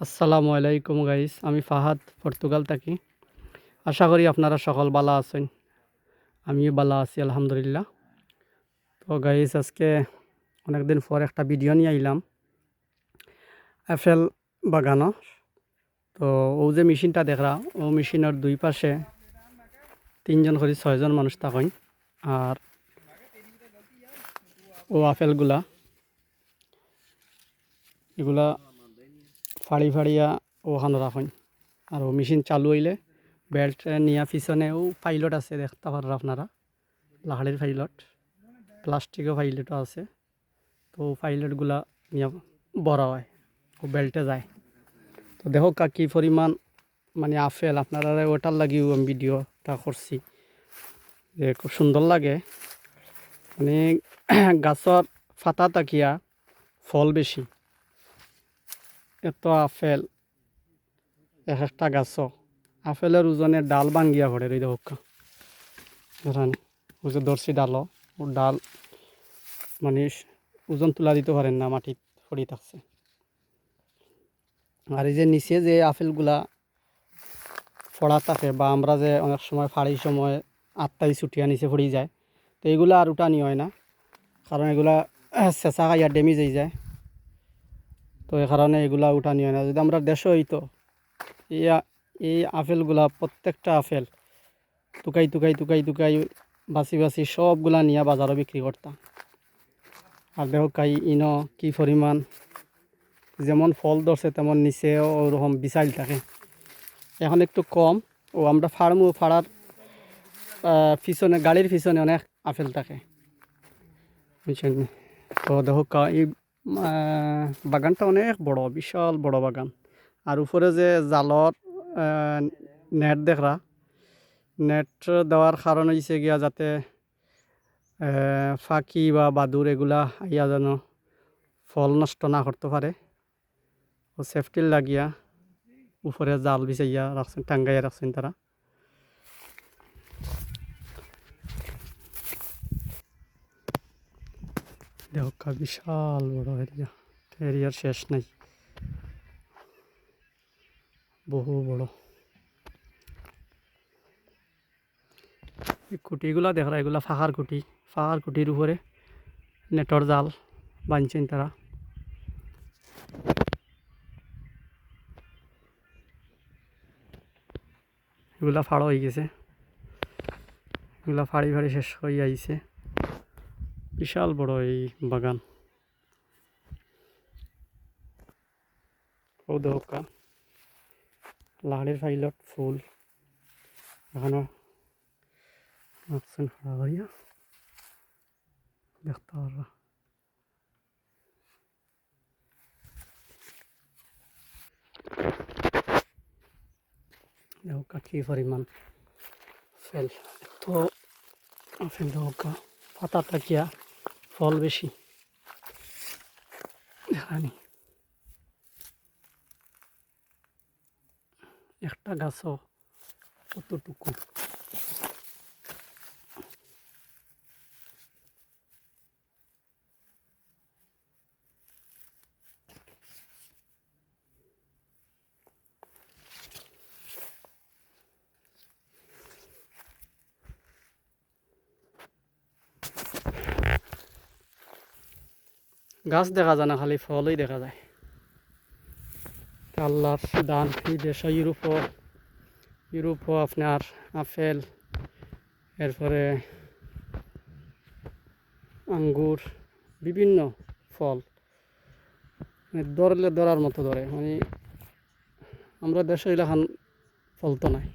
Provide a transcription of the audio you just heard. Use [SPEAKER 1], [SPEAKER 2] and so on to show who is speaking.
[SPEAKER 1] আসসালামু আলাইকুম গাইস, আমি ফাহাদ, পর্তুগাল থাকি। আশা করি আপনারা সকল বালা আছেন। আমিও বালা আছি, আলহামদুলিল্লাহ। তো গাইস, আজকে অনেকদিন পর একটা ভিডিও নিয়ে আইলাম। অ্যাপেল বাগানো। তো ও যে মেশিনটা দেখরা, ও মেশিনের দুই পাশে তিনজন করে ছয়জন মানুষ থাকেন। আর ও আপেলগুলা, এগুলা ফাড়ি ফাড়িয়া ওখানে রাখুন আর ও মেশিন চালু হইলে বেল্ট নিয়া পিছনেও পাইলট আছে, দেখতে পারেন আপনারা। লাহাড়ির পাইলট। প্লাস্টিকও পাইলটও আছে। তো পাইলটগুলা নিয়ে বড় হয় ও বেল্টে যায়। তো দেখো কি পরিমাণ মানে আপেল, আপনারা ওটার লাগিও আমি ভিডিওটা করছি। যে খুব সুন্দর লাগে। মানে গাছর ফাতা তাকিয়া ফল বেশি। এত আপেল। এক একটা গাছ। আপেলের ওজনে ডাল ভাঙ্গিয়া পড়ে রই জানি ও যে দর্শি ডাল, ও ডাল মানে ওজন তুলা দিতে পারেন না, মাটিত পড়ি থাকছে আর এই যে নিচে যে আপেলগুলা ফড়া থাকে বা আমরা যে অনেক সময় ফাড়ি সময় আটটাই ছুটিয়া নিচে পড়ি যায়, তো এইগুলা আর উঠানি হয় না। কারণ এগুলা চেঁচা খাইয়া ড্যামেজ হয়ে যায়। তো এই কারণে এগুলা উঠানি হয় না। যদি আমরা দেশে হইতো, এই আপেলগুলা, প্রত্যেকটা আপেল টুকাই টুকাই টুকাই টুকাই বাছি বাছি সবগুলা নিয়ে বাজারও বিক্রি করতাম। আর দেখো কাই ইন কি পরিমাণ, যেমন ফল ধরছে তেমন নিচেও ওরকম বিশাল থাকে। এখন একটু কম, ও আমরা ফার্মও ফাড়ার পিছনে, গাড়ির পিছনে অনেক আপেল থাকে। বুঝছেন? তো দেখো এই বাগানটা অনেক বড় বিশাল বড় বাগান। আর উপরে যে আহ, নেট দেখরা নেট দেওয়ার কারণ হয়েছে গিয়া যাতে ফাঁকি বা বাদুর এগুলা ইয়া যেন ফল নষ্ট না করতে পারে। ও সেফটির লাগিয়া উপরে জাল বিছাইয়া রাখছেন টাঙ্গাইয়া রাখছেন তারা। দেখা বিশাল বড় এরিয়া এরিয়ার শেষ নাই। বহু বড়। এই কুটিগুলা দেখরা এগুলা ফাঁকার কুটি। ফাঁকার কুটির উপরে নেটর জাল বানছেন তারা। এগুলা ফাড়ো হয়ে গেছে। এগুলা ফাড়ি ফাড়ি শেষ হয়ে আইছে। বিশাল বড় এই বাগান। ও দোকা লাড়ের ফাইলত ফুল। এখানে রাখছেন খাড়া করিয়া দেখতে পারবা। দোকা কি পরিমাণ ফেল তো ফেল দোকা পাতা তাকিয়া ফল বেশি। জানি একটা গাছও কতটুকু? গাছ দেখা যায় না, খালি ফলই দেখা যায়। আল্লাহর দান এই দেশ ইউরোপও ইউরোপও আপনার আপেল, এরপরে আঙ্গুর, বিভিন্ন ফল। মানে ধরলে ধরার মতো ধরে। মানে আমরা দেশে এলাকান ফল তো নাই।